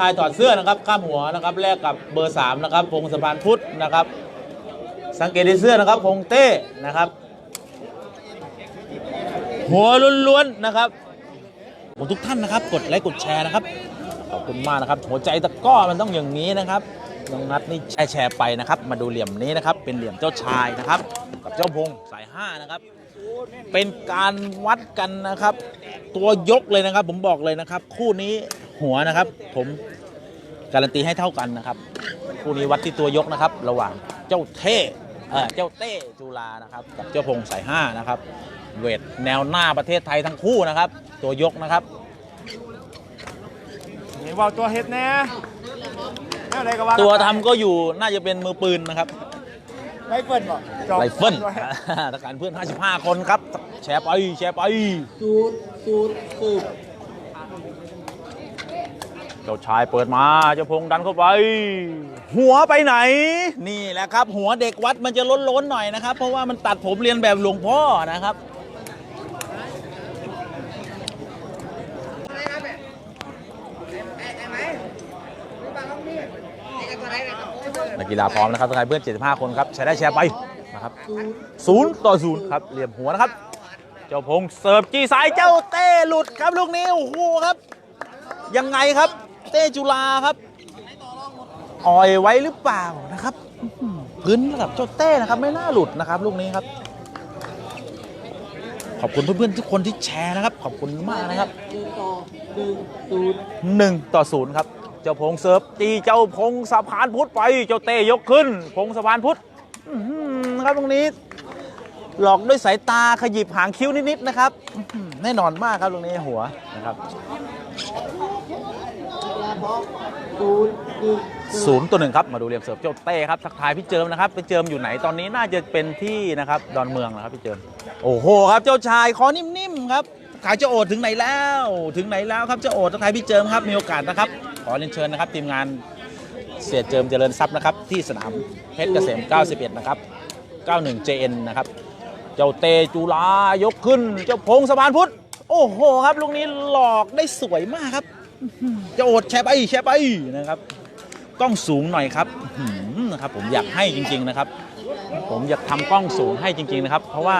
ชายถอดเสื้อนะครับข้ามหัวนะครับแลกกับเบอร์สามนะครับพงสะพานพุทธนะครับ สังเกตในเสื้อนะครับพงเต้นะครับ หัวล้วนๆนะครับขอบคุณทุกท่านนะครับ กดไลค์กดแชร์นะครับขอบคุณมากนะครับ หัวใจตะก้อมันต้องอย่างนี้นะครับน้องนัดนี่แชร์แชร์ไปนะครับ มาดูเหลี่ยมนี้นะครับ เป็นเหลี่ยมเจ้าชายนะครับ กับเจ้าพงสายห้านะครับ เป็นการวัดกันนะครับ ตัวยกเลยนะครับ ผมบอกเลยนะครับ คู่นี้ หัวนะครับ ผมการันตีให้เท่ากันนะครับคู่นี้วัดที่ตัวยกนะครับ ระหว่างเจ้าเท่เออเจ้าเต้จุฬานะครับ กับเจ้าพงสายห้านะครับ เวทแนวหน้าประเทศไทยทั้งคู่นะครับ ตัวยกนะครับนี่ว่าตัวเฮ็ดแน่แน่อะไรก็ว่าตัวทำก็อยู่น่าจะเป็นมือปืนนะครับไรเฟิลบ่จอบไรเฟิลตัวฮ็ดทหารเพื่อน 55 คนครับ แชร์ไปแชร์ไปสูตรสูตรสืบ เจ้าชายเปิดมาเจ้าพงดันเข้าไป หัวไปไหน นี่แหละครับ หัวเด็กวัดมันจะล้นๆหน่อยนะครับ เพราะว่ามันตัดผมเรียนแบบหลวงพ่อนะครับ นักกีฬาพร้อมนะครับทุกท่านเพื่อน 75 คนครับ ใช้ได้แชร์ไปนะครับศูนย์ต่อศูนย์ครับ เหลี่ยมหัวนะครับ เจ้าพงเสิร์ฟจีสายเจ้าเต้หลุดครับลูกนี้ โอ้โหครับ ยังไงครับ เต้จุฬาครับอ่อยไว้หรือเปล่านะครับพื้นระดับเจ้าเต้นะครับ ไม่น่าหลุดนะครับ ลูกนี้ครับ ขอบคุณเพื่อนๆทุกคนที่แชร์นะครับ ขอบคุณมากนะครับหนึ่งต่อหนึ่งสูตรหนึ่งต่อศูนย์ครับ เจ้าพงเซิร์ฟตีเจ้าพงสะพานพุทธไป เจ้าเต้ยกขึ้น พงสะพานพุทธครับตรงนี้ หลอกด้วยสายตาขยิบหางคิ้วนิดๆนะครับ แน่นอนมากครับตรงนี้หัวนะครับ ศูนย์ตัวหนึ่งครับมาดูเหลี่ยมเสิร์ฟเจ้าเต้ครับทักทายพี่เจิมนะครับพี่เจิมอยู่ไหนตอนนี้น่าจะเป็นที่นะครับดอนเมืองนะครับพี่เจิม โอ้โหครับเจ้าชายคอนิ่มๆครับขายเจ้าโอดถึงไหนแล้ว ถึงไหนแล้วครับเจ้าโอดทักทายพี่เจิมครับมีโอกาสนะครับ ขอเรียนเชิญนะครับ ทีมงานเสียเจิมเจริญทรัพย์นะครับที่สนามเพชรเกษม 91 นะครับ 91 JN นะครับเจ้าเตจุลายกขึ้น เจ้าพงสะพานพุทธโอ้โหครับลูกนี้หลอกได้สวยมากครับ จ้าโอดแชร์ไปแชร์ไปนะครับกล้องสูงหน่อยครับนะครับ ผมอยากให้จริง ๆนะครับ ผมอยากทำกล้องสูงให้จริง ๆนะครับ เพราะว่า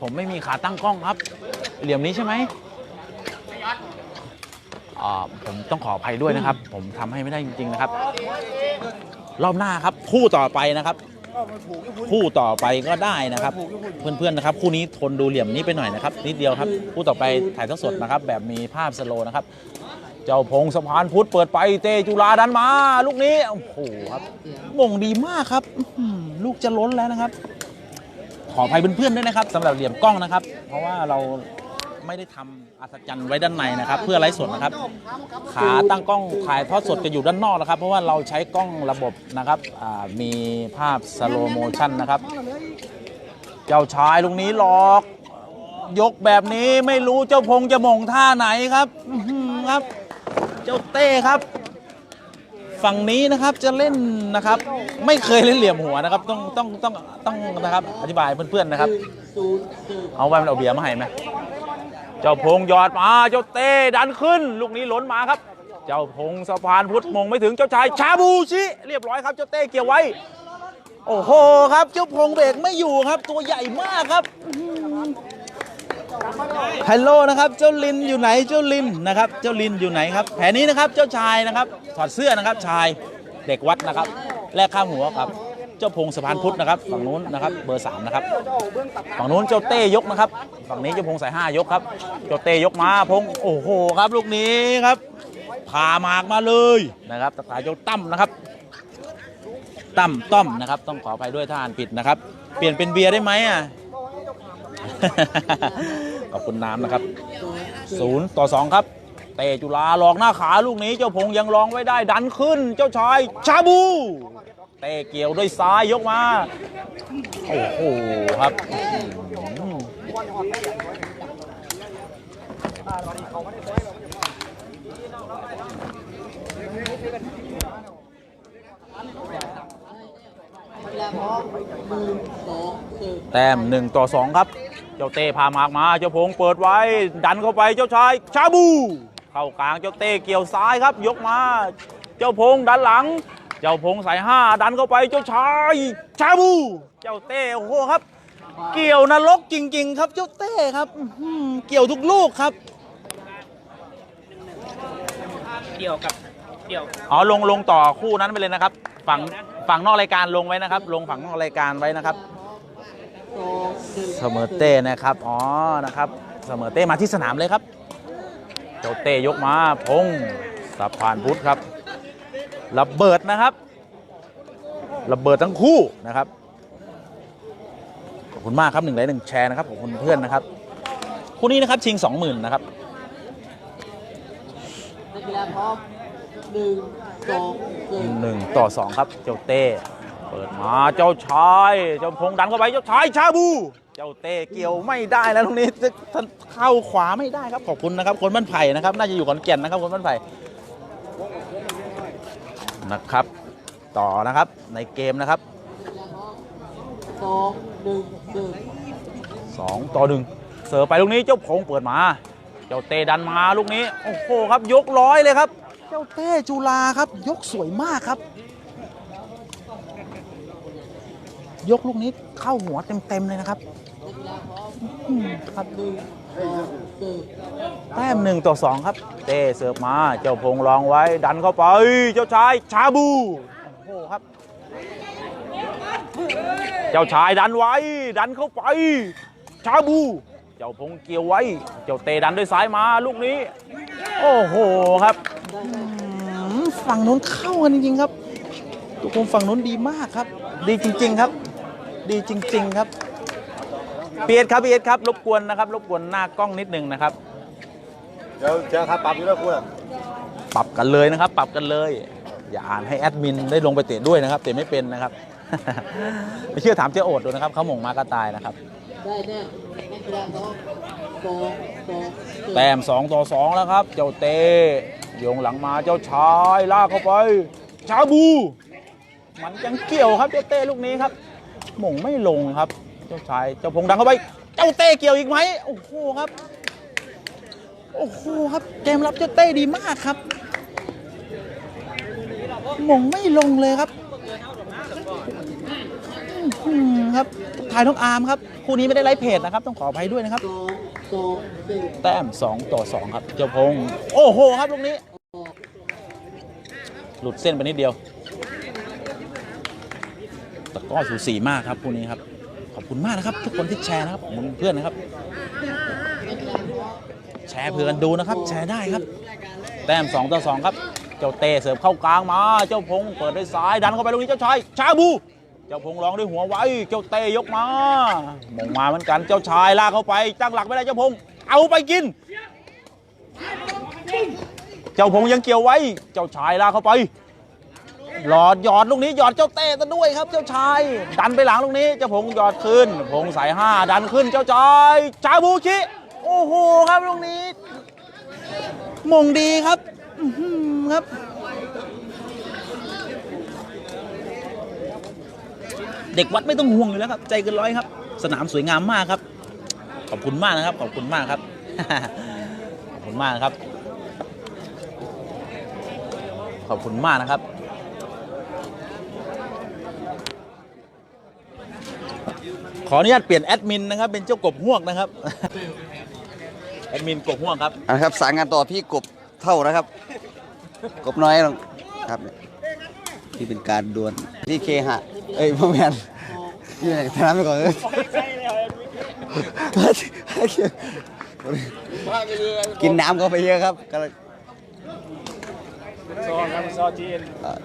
ผมไม่มีขาตั้งกล้องครับ เหลี่ยมนี้ใช่ไหมอ่าผมต้องขออภัยด้วยนะครับ ผมทำให้ไม่ได้จริง ๆนะครับ รอบหน้าครับ คู่ต่อไปนะครับ คู่ต่อไปก็ได้นะครับ เพื่อนๆนะครับ คู่นี้ทนดูเหลี่ยมนี้ไปหน่อยนะครับ นิดเดียวครับ คู่ต่อไปถ่ายทั้งสดนะครับ แบบมีภาพสโลนะครับ เจ้าพงสะพานพุทธเปิดไปเตจุฬาดันมา ลูกนี้โอ้โหครับมงดีมากครับลูกจะล้นแล้วนะครับ ขออภัยเพื่อนๆด้วยนะครับสำหรับเหลี่ยมกล้องนะครับ เพราะว่าเราไม่ได้ทำอัศจรรย์ไว้ด้านในนะครับ เพื่อไลฟ์สดนะครับ ขาตั้งกล้องถ่ายทอดสดจะอยู่ด้านนอกนะครับ เพราะว่าเราใช้กล้องระบบนะครับมีภาพสโลโมชันนะครับ เจ้าชายลูกนี้หลอกยกแบบนี้ไม่รู้เจ้าพงจะมงท่าไหนครับครับ เจ้าเต้ครับ ฝั่งนี้นะครับจะเล่นนะครับ ไม่เคยเล่นเหลี่ยมหัวนะครับ ต้องต้องต้องต้องนะครับอธิบายเพื่อนๆนะครับ เอาไว้มันเอาเบียร์มาให้ไหมเจ้าพงยอดมาเจ้าเต้ดันขึ้น ลูกนี้หล้นมาครับ เจ้าพงสะพานพุทธมงไม่ถึงเจ้าชายชาบูชิเรียบร้อยครับเจ้าเต้เกี่ยวไว้ โอ้โหครับ เจ้าพงเบรกไม่อยู่ครับ ตัวใหญ่มากครับ ฮัลโหลนะครับ เจ้าลินอยู่ไหนเจ้าลินนะครับ เจ้าลินอยู่ไหนครับ แผนนี้นะครับเจ้าชายนะครับ ถอดเสื้อนะครับชายเด็กวัดนะครับ แลกข้ามหัวครับ เจ้าพงสะพานพุทธนะครับ ฝั่งนู้นนะครับเบอร์สามนะครับฝั่งนู้นเจ้าเต้ยกนะครับ ฝั่งนี้เจ้าพงสายห้ายกครับเจ้าเต้ยกมาพงโอ้โหครับ ลูกนี้ครับพาหมากมาเลยนะครับตะขายเจ้าตั้มนะครับตั้มต้อมนะครับ ต้องขออภัยด้วยถ้าอ่านผิดนะครับ เปลี่ยนเป็นเบียร์ได้ไหมอะ ขอบคุณน้ำนะครับศูนย์ต่อสองครับ เตจุฬาหลอกหน้าขาลูกนี้เจ้าพงยังรองไว้ได้ดันขึ้น เจ้าชายชาบู เตะเกี่ยวด้วยซ้ายยกมา โอ้โหครับอืมเวลาพร้อมหนึ่งสองสืบแต้มหนึ่งต่อสองครับเจ้าเต้พาหมากมา เจ้าพงเปิดไว้ ดันเข้าไปเจ้าชาย ชาบู เข้ากลางเจ้าเต้เกี่ยวซ้ายครับ ยกมา เจ้าพงดันหลัง เจ้าพงใส่ห้าดันเข้าไปเจ้าชาย ชาบู เจ้าเต้โอ้โหครับ เกี่ยวนรกจริง ๆ ครับเจ้าเต้ครับเกี่ยวทุกลูกครับเดี่ยวกับเดี่ยวอ๋อลงลงต่อคู่นั้นไปเลยนะครับ ฝั่งฝั่งนอกรายการลงไว้นะครับ ลงฝั่งนอกรายการไว้นะครับ เสมอเต้นะครับ อ๋อ นะครับ เสมอเต้มาที่สนามเลยครับ เจ้าเต้ยกมาพงสะพานพุทธครับ ระเบิดนะครับ ระเบิดทั้งคู่นะครับ ขอบคุณมากครับหนึ่งไลค์หนึ่งแชร์นะครับขอบคุณเพื่อนนะครับ คู่นี้นะครับชิง20,000นนะครับนักกีฬาพร้อมหนึ่งสองหนึ่งต่อสองครับ เจ้าเต้ เปิดมาเจ้าชายเจ้าพงดันเข้าไปเจ้าชายชาบู เจ้าเต้เกี่ยวไม่ได้แล้วตรงนี้ท่านเข้าขวาไม่ได้ครับขอบคุณนะครับ คนบ้านไผ่นะครับ น่าจะอยู่ขอนแก่นนะครับคนบ้านไผ่นะครับ ต่อนะครับในเกมนะครับสองหนึ่งสองต่อหนึ่งเสิร์ฟไปลูกนี้เจ้าพงเปิดมา เจ้าเต้ดันมาลูกนี้โอ้โหครับยกร้อยเลยครับ เจ้าเต้จุลาครับยกสวยมากครับ ยกลูกนี้เข้าหัวเต็มๆเลยนะครับครับแต้มหนึ่งต่อสองครับ เต้เสิร์ฟมาเจ้าพงรองไว้ ดันเข้าไป เจ้าชายชาบูโอ้โหครับ เจ้าชายดันไว้ ดันเข้าไป ชาบู เจ้าพงเกี่ยวไว้ เจ้าเตดันด้วยซ้ายมาลูกนี้ โอ้โหครับฝั่งนู้นเข้ากันจริงๆครับตัวคงฝั่งนู้นดีมากครับ ดีจริง ๆ ครับ ดีจริง ๆ ครับเปียดครับเปียดครับ รบกวนนะครับ รบกวนหน้ากล้องนิดนึงนะครับ เดี๋ยวเจอครับปรับอยู่แล้วคุณอะปรับกันเลยนะครับ ปรับกันเลย อย่าอ่านให้แอดมินได้ลงไปเตะด้วยนะครับ เตะไม่เป็นนะครับ ไม่เชื่อถามเจ้าโอดดูนะครับเขาหม่งมากระตายนะครับ ได้แน่นักกีฬาพร้อมสองสองหนึ่งแต้ม2ต่อ2แล้วครับ เจ้าเตโยงหลังมาเจ้าชายลากเข้าไป ชาบู มันยังเกี่ยวครับเจ้าเต้ลูกนี้ครับ หม่งไม่ลงครับ เจ้าชายเจ้าพงดังเข้าไป เจ้าเต้เกี่ยวอีกไหมโอ้โหครับ โอ้โหครับเกมรับเจ้าเต้ดีมากครับ หม่งไม่ลงเลยครับครับถ่ายน้องอาร์มครับคู่นี้ไม่ได้ไลฟ์เพจนะครับ ต้องขออภัยด้วยนะครับสองสองหนึ่งแต้ม 2 ต่อ 2 ครับ เจ้าพงศ์โอ้โหครับลูกนี้ หลุดเส้นไปนิดเดียว แต่ก็สูสีมากครับคู่นี้ครับ ขอบคุณมากนะครับ ทุกคนที่แชร์นะครับขอบคุณเพื่อนนะครับ แชร์เพื่อนดูนะครับ แชร์ได้ครับ แต้ม2ต่อ2ครับ เจ้าเตเสิร์ฟเข้ากลางมา เจ้าพงเปิดด้วยซ้ายดันเข้าไปลูกนี้เจ้าชายชาบู เจ้าพงร้องด้วยหัวไว้ เจ้าเตยกมามองมาเหมือนกัน เจ้าชายลากเข้าไปตั้งหลักไม่ได้เจ้าพง เอาไปกิน เจ้าพงยังเกี่ยวไว้ เจ้าชายลากเข้าไป หลอดหยอดลูกนี้หยอดเจ้าเต้ซะด้วยครับ เจ้าชาย ดันไปหลังลูกนี้เจ้าพงหยอดขึ้น พงสายห้าดันขึ้นเจ้าชายชาบูชิโอ้โหครับลูกนี้ มงดีครับครับเด็กวัดไม่ต้องห่วงอยู่แล้วครับ ใจเกินร้อยครับ สนามสวยงามมากครับ ขอบคุณมากนะครับ ขอบคุณมากครับ ขอบคุณมากนะครับ ขอบคุณมากนะครับ ขออนุญาตเปลี่ยนแอดมินนะครับ เป็นเจ้ากบหวกนะครับ แอดมินกบหวกครับเอาละครับสายงานต่อพี่กบเท่านะครับ กบน้อยครับเนี่ยที่เป็นการดวลที่เคหะเอ้ยพ่อแมนอยู่ไหนทำไปก่อนเลยกินน้ำก็ไปเยอะครับก็เลยซอครับซอจีนเอ่อ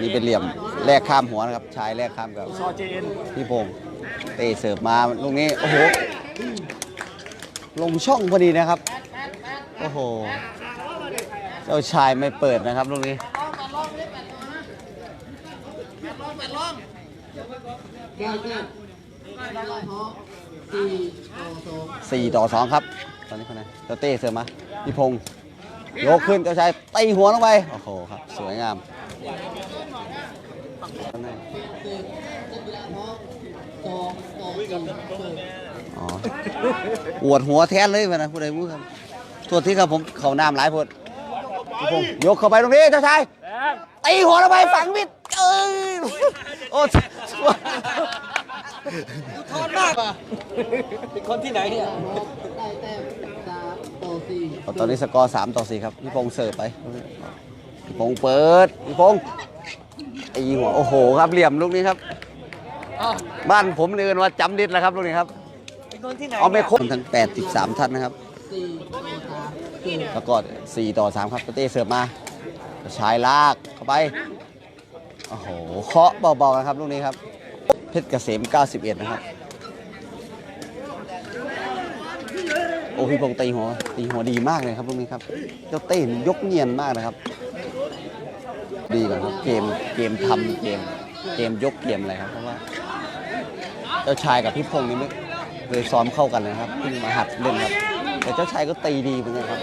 นี่เป็นเหลี่ยมแลกข้ามหัวนะครับชายแลกข้ามกับซอจีนพี่พงษ์ เตะเสิร์ฟมาลูกนี้ โอ้โห ลงช่องพอดีนะครับ โอ้โห เจ้าชายไม่เปิดนะครับลูกนี้แน่นักกีฬาพร้อมสี่ต่อสองครับ ตอนนี้คนไหนเจ้าเต้เสิร์ฟมาพี่พงษ์ยกขึ้นเจ้าชายตีหัวลงไป โอ้โหครับ สวยงาม นักกีฬาพร้อมสองต่ อสี่เปิดอ๋อปวดหัวแทนเลยวันนะผู้ใดพูดครับโทษที่ครับผมเขาน้ำหลายพดพี่พงษ์ยกเข้าไปตรงนี้เจ้าชายตีหัวลงไปฝังมิดเอ้ยโอ้ได้แต้มสามต่อสี่ตอนนี้สกอร์3ต่อ4ครับพี่พงษ์เสิร์ฟไปพี่พงษ์เปิดพี่พงษ์ตีหัวโอ้โหครับเหลี่ยมลูกนี้ครับ บ้านผมเรียนว่าจำดิดแล้วครับลูกนี้ครับเอาไม่ครบทั้ง 83 ท่านนะครับสี่ต่อสามเกิดแล้วก็4ต่อ 3 ครับเต้เสิร์ฟมาชายลากเข้าไป โอ้โห เคาะเบาๆนะครับลูกนี้ครับ เพชรเกษม 91 นะครับ โอ้พี่พงษ์ตีหัวตีหัวดีมากเลยครับลูกนี้ครับ เจ้าเต้นยกเนียนมากนะครับ ดีกว่าครับ เกม เกมทำเกม เกมยกเกมอะไรครับ เพราะว่า เจ้าชายกับพี่พงษ์นี่ไม่เคยซ้อมเข้ากันเลยครับเพิ่งมาหัดเล่นครับ แต่เจ้าชายก็ตีดีเหมือนกันครับ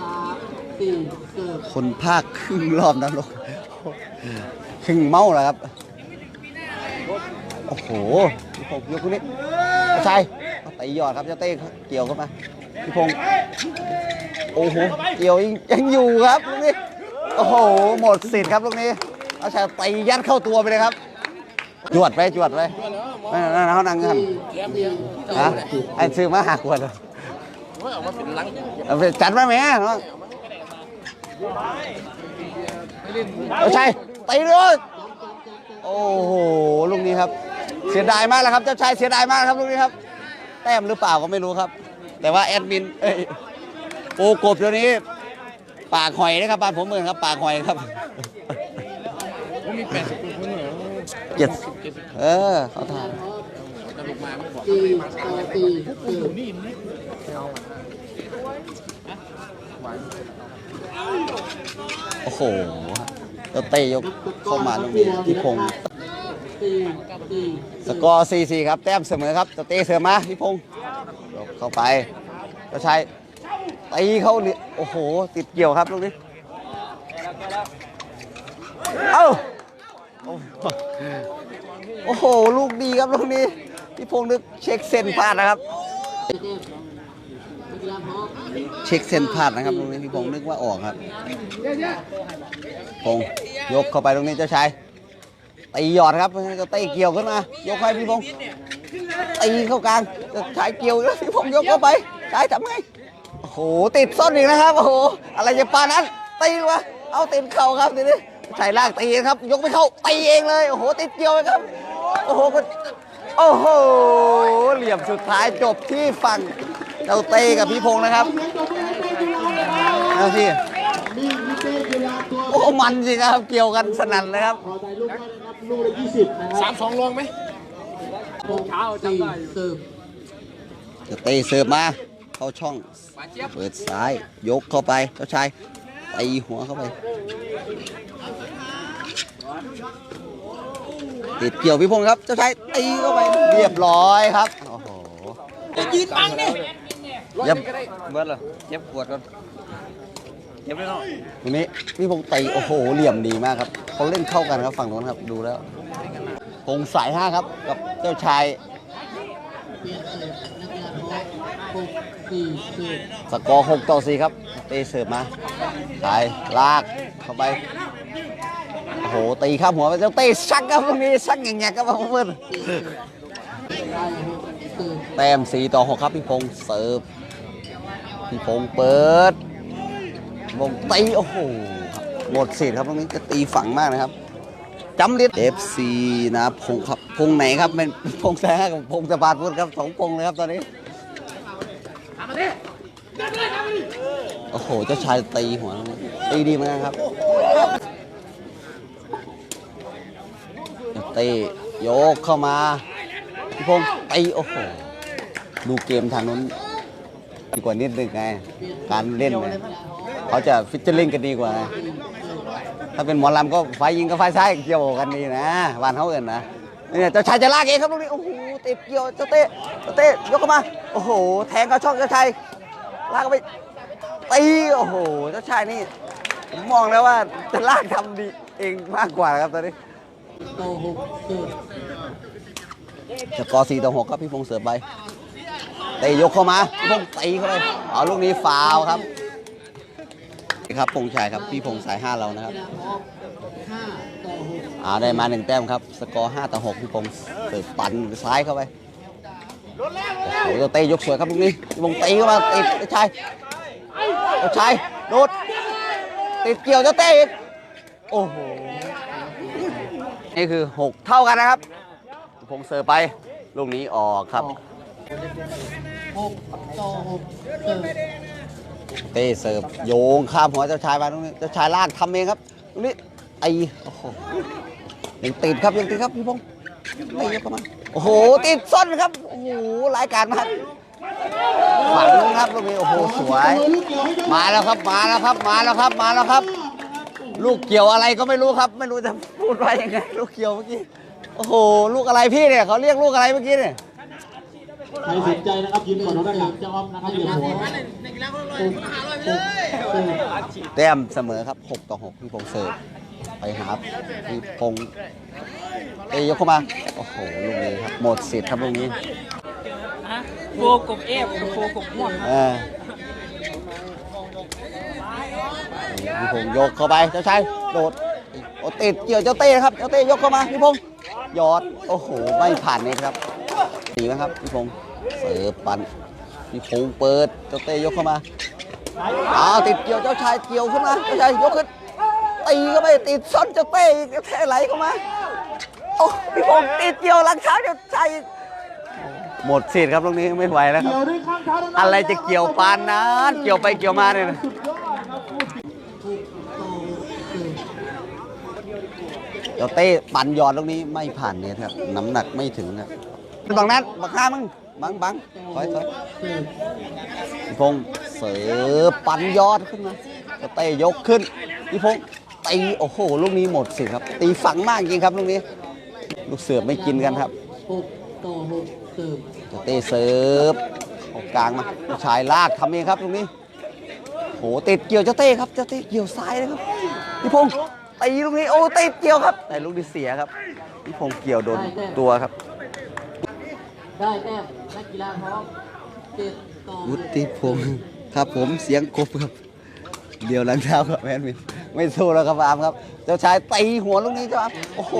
สามสี่เกิดคนภาคครึ่งรอบนะลูกครึ่งเมาแล้วครับ โอ้โหพี่พงษ์ยกคนนี้เจ้าชายตียอดครับเจ้าเต้เกี่ยวเข้ามาพี่พงษ์โอ้โหเกี่ยวยังยังอยู่ครับลูกนี้โอ้โหหมดสิทธิ์ครับลูกนี้เจ้าชายตียัดเข้าตัวไปเลยครับ จวดไปจวดไปนั่นนั่นเขานั่งกันฮะไอ้ซื้อมาหาขวดเลยเอาไปจัดมาแม่เนาะเอาชัยตีเลยโอ้โหลูกนี้ครับ เสียดายมากแล้วครับ เจ้าชายเสียดายมากครับลูกนี้ครับ แต้มหรือเปล่าก็ไม่รู้ครับ แต่ว่าแอดมินเอ้ยโอ้กบเดี๋ยวนี้ปากหอยนะครับบ้านผมเหมือนครับปากหอยครับ เจ็ดเออเขาทานสี่ต่อสี่เกิดโอ้โหเจ้าเต้ยกเข้ามาตรงนี้ที่พงษ์สี่สี่สกอร์4-4ครับ แต้มเสมอครับเจ้าเต้เสริมาพี่พงษ์เข้าไปเจ้าชายตีเข้าเนี่ยโอ้โห ติดเกี่ยวครับลูกนี้ เอ้า โอ้โหโอ้โห ลูกดีครับลูกนี้ พี่พงษ์นึกเช็คเส้นพลาดนะครับเจ็กเช็คเส้นพลาดนะครับตรงนี้พี่พงษ์นึกว่าออกครับ พงษ์ยกเข้าไปตรงนี้เจ้าชายตีหยอดครับจ้าเต้เกี่ยวขึ้นมา ยกให้พี่พงษ์ตีเข้ากลางจ้าชายเกี่ยวแล้วพี่พงษ์ยกเข้าไปชายทำไงโอ้โหติดส้นอีกนะครับ โอ้โห อะไรจะปานั้นตีวะเอาติดเข่าครับทีนี้ ชายลากตีครับ ยกไม่เข้าตีเองเลยโอ้โหติดเกี่ยวเลยครับ โอ้โหก็โอ้โหเหลี่ยมสุดท้ายจบที่ฝั่งเจ้าเต้กับพี่พงษ์นะครับเอาสิโอ้มันสิครับเกี่ยวกันสนั่นเลยครับขอถ่ายรูปได้นะครับลูกละยี่สิบนะครับสามสองลงไหมเช้าจำได้อยู่เสิร์ฟจะเตะเสิร์ฟมาเข้าช่องเปิดซ้ายยกเข้าไปเจ้าชายตีหัวเข้าไป ติดเกี่ยวพี่พงษ์ครับ เจ้าชายตีเข้าไปเรียบร้อยครับ โอ้โหยืนบังเนี่ยยับเบิร์ดเหรอเย็บปวดก่อนเย็บไม่ต้องทีนี้พี่พงษ์ตีโอ้โห เหลี่ยมดีมากครับเขาเล่นเข้ากันครับฝั่งโน้นครับดูแล้วพงษ์สายห้าครับ กับเจ้าชายเปลี่ยนเสิร์ฟนักกีฬาพร้อมหกสี่เสิร์ฟสกอร์6ต่อ4ครับ เตะเสิร์ฟมาสายลากเข้าไป โหตีข้ามหัวไปเจ้าเตะชักครับตรงนี้ชักอย่างเงี้ยครับเพื่อนได้หกเสิร์ฟแต้ม4ต่อ6ครับพี่พงษ์เสิร์ฟพี่พงษ์เปิดวงตีโอ้โหหมดสิทธิ์ครับตรงนี้จะตีฝังมากนะครับจำลิด FC นะพงษ์ครับพงษ์ไหนครับเป็นพงษ์แซ่กับพงษ์สะบาดพูดครับสองพงษ์เลยครับตอนนี้โอ้โหเจ้าชายตีหัวตีดีมือนกันครับ ตีโยกเข้ามาพี่พงษ์ตีโอ้โหดูเกมทางนู้นดีกว่านิดนึงไงการเล่นเนี่ยเขาจะฟิชเชอร์ลิงกันดีกว่า ถ้าเป็นหมอลำก็ไฟยิงกับไฟซ้ายเกี่ยวกันดีนะบ้านเขาเอินนะเนี่ยเจ้าชายจะลากเองครับลูกนี้โอ้โหเติดเกี่ยวเจ้าเต้เจ้าเต้ยกเข้ามาโอ้โห แทงเข้าช่องเจ้าชายลากไปตีโอ้โหเจ้าชายนี่ผมมองแล้วว่าจะลากทำดีเองมากกว่าครับตอนนี้ ต่อหกเสิร์สกอร์4ต่อ6ครับพี่พงษ์เสิร์ฟไปเตะยกเข้ามาพี่พงษ์ตีเข้าไปเอาลูกนี้ฟาวครับครับพงษ์ชัยครับพี่พงษ์สายห้าเรานะครับเวลาพร้อมห้าต่อหกอ่าได้มาหนึ่งแต้มครับ สกอร์5ต่อ6พี่พงษ์เสิร์ฟปั่นซ้ายเข้าไปโอ้โหเจ้าเต้ยกสวยครับลูกนี้พี่พงษ์ตีเข้ามาติดเจ้าชายเจ้าชายโดดติดเกี่ยวเจ้าเต้อีกโอ้โห นี่คือ 6 เท่ากันนะครับพงเสิร์ฟไปลูกนี้ออกครับหกต่อหกเสิร์ฟเต้เสิร์ฟโยงข้ามหัวเจ้าชายมาตรงนี้เจ้าชายลากทำเองครับตรงนี้ไอ้โอ้โหยังติดครับยังติดครับพี่พงษ์ไม่เยกเข้ามาณโอ้โหติดส้นครับโอ้โหรายการมากฝังครับลูกนี้โอ้โหสวย มาแล้วครับมาแล้วครับมาแล้วครับมาแล้วครับ ลูกเกี่ยวอะไรก็ไม่รู้ครับ ไม่รู้จะพูดว่ายังไงลูกเกี่ยวเมื่อกี้โอ้โหลูกอะไรพี่เนี่ยเขาเรียกลูกอะไรเมื่อกี้เนี่ยใครสนใจนะครับยืนก่อนด้านหลังจะออมนะครับอย่าหัวหกหกเสิร์ฟแต้มเสมอครับ 6 ต่อ 6 พี่พงษ์เสิร์ฟไปหาพี่พงษ์เอยกเข้ามา โอ้โหลูกนี้ครับหมดสิทธิ์ครับลูกนี้ฮะโฟกบเอฟโฟกบม่วงเออ พี่พงษ์ยกเข้าไปเจ้าชายโดดโอติดเกี่ยวเจ้าเต้ครับเจ้าเต้ยกเข้ามาพี่พงษ์ยอดโอ้โหไม่ผ่านเน็ตครับดีไหมครับพี่พงษ์เสิร์ฟปันพี่พงษ์เปิดเจ้าเต้ยกเข้ามาอ้าวติดเกี่ยวเจ้าชายเกี่ยวขึ้นมาเจ้าชายยกขึ้นตีก็ไม่ติดซ้อนเจ้าเต้อีกเจ้าเต้ไหลเข้ามาโอ้พี่พงษ์ติดเกี่ยวหลังเท้าเจ้าชายหมดสิทธิ์ครับตรงนี้ไม่ไหวแล้วครับ อะไรจะเกี่ยวปานนั้นเกี่ยวไปเกี่ยวมาเนี่ยนะ หกต่อหกเสิร์ฟ เดี๋ยวเต้ปั่นยอดตรงนี้ไม่ผ่านเนี่ยครับ น้ำหนักไม่ถึงครับบังนั้นบังข้ามึงบังบังถอยถอยเสิร์ฟพี่พงษ์เสือปั่นยอดขึ้นมาเดี๋ยวเต้ยกขึ้นพี่พงษ์ตีโอ้โหลูกนี้หมดสิครับ ตีฝังมากจริงครับลูกนี้ ลูกเสือไม่กินกันครับหกต่อหกเสิร์ฟเดี๋ยวเต้เสิร์ฟออกกลางมาผู้ชายลากทำเองครับตรงนี้โหติดเกี่ยวเจ้าเต้ครับเจ้าเต้เกี่ยวซ้ายเลยครับพี่พงษ์ ตีลูกนี้โอ้ติดเกี่ยวครับแต่ลูกนี้เสียครับพี่พงษ์เกี่ยวโดนตัวครับ ได้แต้มนักกีฬาพร้อมเจ็ดต่อหวุกฒิพงศ์ครับผมเสียงกบครับเดียวหลังเท้าครับแมนมินไม่สู้แล้วครับอามครับ เจ้าชายตีหัวลูกนี้เจ้าอามโอ้โห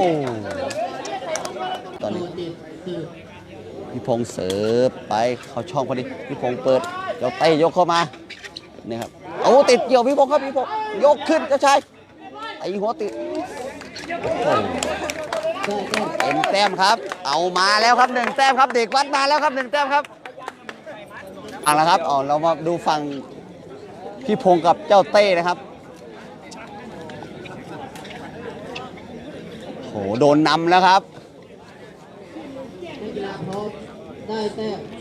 ตอนนี้ต่อเจ็ดเสิร์ฟพี่พงศ์เสิร์ฟไปเข้าช่องพอดีพี่พงศ์เปิดเจ้าเต้ยกเข้ามานี่ครับโอ้ติดเกี่ยวพี่พงศ์ครับพี่พงศ์ยกขึ้นเจ้าชาย ตีหัวติดโอ้หได้แต้มเต็มแต้มครับ เอามาแล้วครับหนึ่งแต้มครับ เด็กวัดมาแล้วครับหนึ่งแต้มครับเอาละครับเอาเรามาดูฝั่งพี่พงศ์กับเจ้าเต้นะครับโหโดนนำแล้วครับ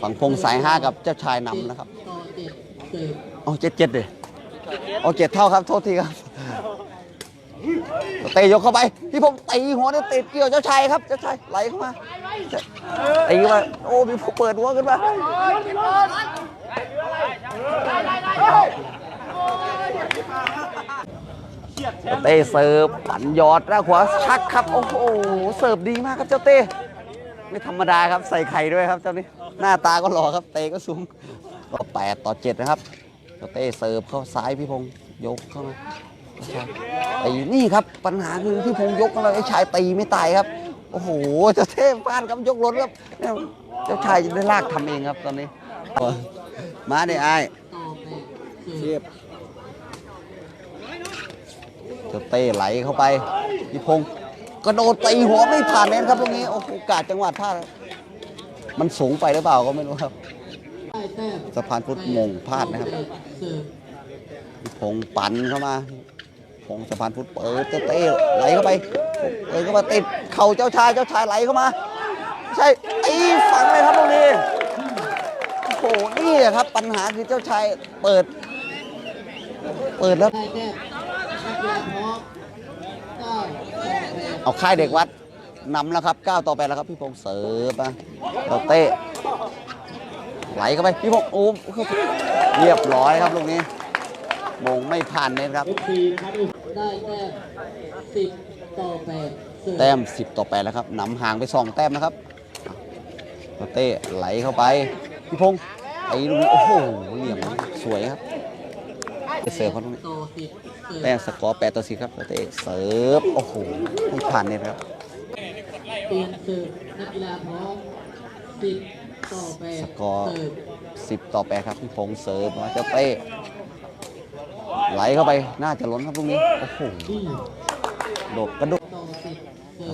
ฝั่งพงศ์สายห้ากับเจ้าชายนำนะครับอเจ็ดเสิร์ฟเอเจ็ดเจ็ดเลยเอเจ็ดเท่าครับโทษทีครับ เตะยกเข้าไปพี่พงศ์ตีหัวเนี่ยติดเกี่ยวเจ้าชายครับเจ้าชายไหลเข้ามาตีมาโอ้พี่พงศ์เปิดหัวขึ้นมาเต้เสิร์ฟปั่นยอดหน้าขวาชักครับโอ้โหเสิร์ฟดีมากครับเจ้าเต้ไม่ธรรมดาครับใส่ไข่ด้วยครับเจ้านี้หน้าตาก็หล่อครับ เตะก็สูงต่อแปดต่อเจ็ดนะครับเจ้าเต้เสิร์ฟเข้าซ้ายพี่พงศ์ยกเข้ามา ตีนี่ครับปัญหาคือพี่พงศ์ยกเข้ามาไอ้ชายตีไม่ตายครับ โอ้โหเจ้าเต้ฟาดครับยกล้นครับเนี่ยเจ้าชายจะได้ลากทำเองครับตอนนี้ มาเนี่ยไอ้ต่อแปดเสิร์ฟเจ้าเต้ไหลเข้าไปพี่พงศ์กระโดดตีหัวไม่ผ่านเน้นครับตรงนี้โอ้โหกาดจังหวัดพลาดครับมันสูงไปหรือเปล่าก็ไม่รู้ครับได้แต้มสะพานพุทธมงพลาดนะครับเสิร์ฟพี่พงศ์ปั่นเข้ามา พงสะพานพุทธเปิดเต้ไหลเข้าไปเปิดเข้ามาติดเข่าเจ้าชายเจ้าชายไหลเข้ามา ใช่ตีฝังเลยครับตรงนี้โอ้โหนี่แหละครับปัญหาคือเจ้าชายเปิด เปิดแล้วได้แต้มนักกีฬาพร้อมเก้าต่อแปดเอาค่ายเด็กวัดนำแล้วครับ9ต่อ8แล้วครับพี่พงศ์เสิร์ฟมาเราเต้ไหลเข้าไปพี่พงศ์โอ้เรียบร้อยครับลูกนี้มงไม่ผ่านเน็ตครับ ได้แต้มสิบต่อแปดเสิร์ฟแต้ม 10 ต่อ8แล้วครับนำห่างไป 2 แต้มนะครับเราเต้ไหลเข้าไปพี่พงศ์ไอ้ลูกนี้โอ้โหเหลี่ยมสวยครับเสิร์ฟเขาตรงนี้แต้มสกอร์8ต่อ10ครับเตะเสิร์ฟโอ้โหไม่ผ่านเนี่ยครับเปลี่ยนเสิร์ฟนักกีฬาพร้อมสิบต่อแปดสกอร์เสิร์ฟ10 ต่อ8ครับพี่พงษ์เสิร์ฟมาเจ้าเต้ ไหลเข้าไปน่าจะล้นครับตรงนี้โอ้โหโดดกระโดด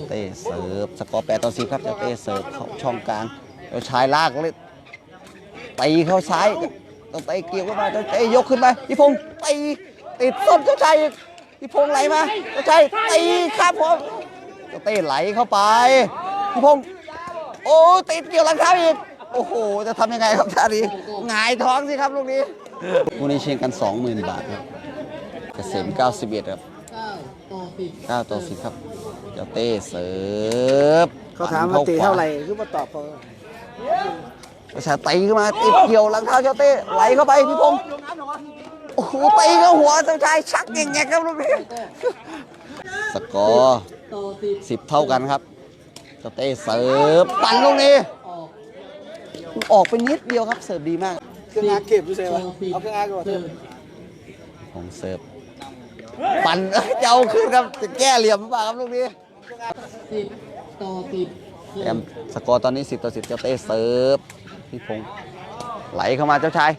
เต้เสิร์ฟสกอร์8ต่อ10ครับเจ้าเต้เสิร์ฟเข้าช่องกลางเจ้าชายลากเลยตีเข้าซ้ายเจ้าเต้เกี่ยวขึ้นมาเจ้าเต้ยกขึ้นไปพี่พงษ์ตีติดส้นเจ้าชายพี่พงษ์ไหลมาเจ้าชายตีครับผมเจ้าเต้ไหลเข้าไปพี่พงษ์โอ้ติดเกี่ยวหลังเท้าอีกโอ้โห จะทำยังไงครับท่านี้หงายท้องสิครับลูกนี้คู่นี้เชียงกัน 20,000 บาทครับ เกษม91ครับเก้าต่อสิบ9ต่อ10ครับเจ้าเต้เสิร์ฟเขาถามว่าตีเท่าไหร่คือมาตอบเขาประชาตีขึ้นมาติดเกี่ยวหลังเท้าเจ้าเต้ไหลเข้าไปพี่พงศ์โอ้โหตีเข้าหัวเจ้าชายชักแง่ๆครับลูกนี้สกอร์ต่อสิบสิบเท่ากันครับเจ้าเต้เสิร์ฟปั่นลูกนี้ออกออกไปนิดเดียวครับเสิร์ฟดีมากเครื่องอาเก็บดูเซลต่อสิบเอาเครื่องอาก่อนเสิร์ฟผมเสิร์ฟ ปั่นเอ้ยจะเอาขึ้นครับจะแก้เหลี่ยมหรือเปล่าครับลูกนี้สิบต่อสิบเสิแอร์มฟสกอร์ตอนนี้ 10 ต่อ 10 เจ้าเต้เสิร์ฟพี่พงศ์ไหลเข้ามาเจ้าชาย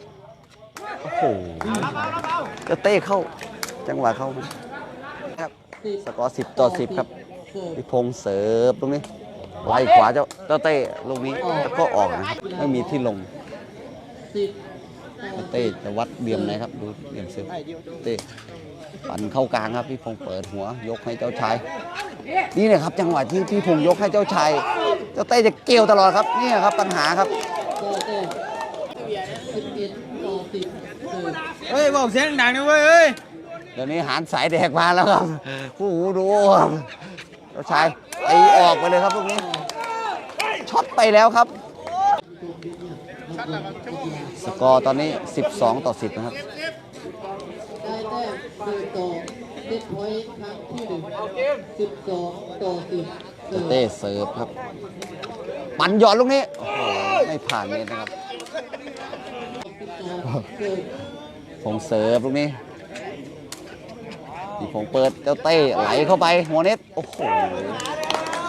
โอ้โห เจ้าเต้เข้า จังหวะเข้าครับสิบสกอร์ 10 ต่อ 10 ครับเสิร์ฟพี่พงศ์เสิร์ฟตรงนี้ไล่ขวาเจ้าเจ้าเต้ลูกนี้แล้วก็ออกนะครับไม่มีที่ลงสิบต่อเจ้าเต้จะวัดเหลี่ยมไหนครับ ดูเหลี่ยมเสิร์ฟเต้ ปั่นเข้ากลางครับพี่พงศ์เปิดหัวยกให้เจ้าชาย นี่นะครับจังหวะที่พี่พงศ์ยกให้เจ้าชายเจ้าเต้จะเกี่ยวตลอดครับนี่ครับปัญหาครับต่อเต้สิบเอ็ดต่อสิบเสิร์ฟเฮ้ยบอกเสียงดังนะเว้ยเฮ้ยเดี๋ยวนี้หารสายแดกมาแล้วครับผู้หูดูครับเจ้าชายตีออกไปเลยครับลูกนี้ช็อตไปแล้วครับ สกอร์ตอนนี้ 12 ต่อ 10 นะครับ 12ต่อ10พอยครั้งที่1 12ต่อ10เสิร์เต้เสิร์ฟครับ ปั่นหยอดลูกนี้ไม่ผ่านเลยนะครับ12ผงเสิร์ฟลูกนี้ที่ผงเปิดเจ้าเต้ไหลเข้าไปโมเน็ตโอ้โห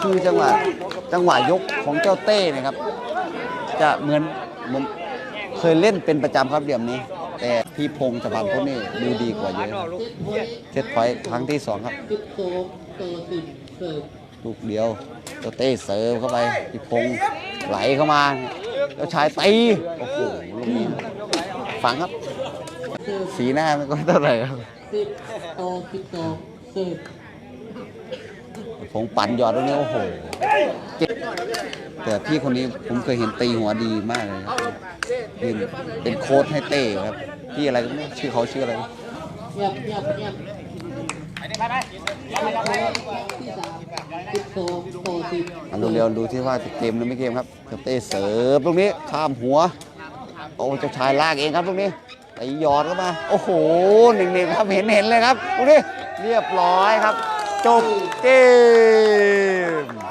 คือจังหวะจังหวะยกของเจ้าเต้นะครับ จะเหมือนเหมือนเคยเล่นเป็นประจำครับเดี่ยวนี้ แต่พี่พงศ์สะพานพุทธนี่ดูดีกว่าเยอะครับเซตพอยต์ครั้งที่สองครับสิบสองต่อสิบเสิร์ฟลูกเดียวตัวเต้เสิร์ฟเข้าไปพี่พงศ์ไหลเข้ามาเจ้าชายตีโอ้โหลูกนี้ฝังครับ สีหน้าไม่ก็เท่าไหร่ครับ สิบต่องปั่นยอดตรงนี้โอ้โหแต่พี่คนนี้ผมเคยเห็นตีหัวดีมากเลยเป็นเป็นโค้ชให้เต้ครับพี่อะไรก็ไม่ชื่อเขาชื่ออะไรเงียบเงียบเงียบที่สามสิบสองต่อสิบอันดูเร็วดูที่ว่าจะเกมหรือไม่เกมครับเจ้าเต้เสิร์ฟตรงนี้ข้ามหัวโอ้เจ้าชายลากเองครับตรงนี้ตีหยอดเข้ามา โอ้โหหนึ่งหนึ่งครับเห็นเห็นเลยครับตรงนี้เรียบร้อยครับ จบเกม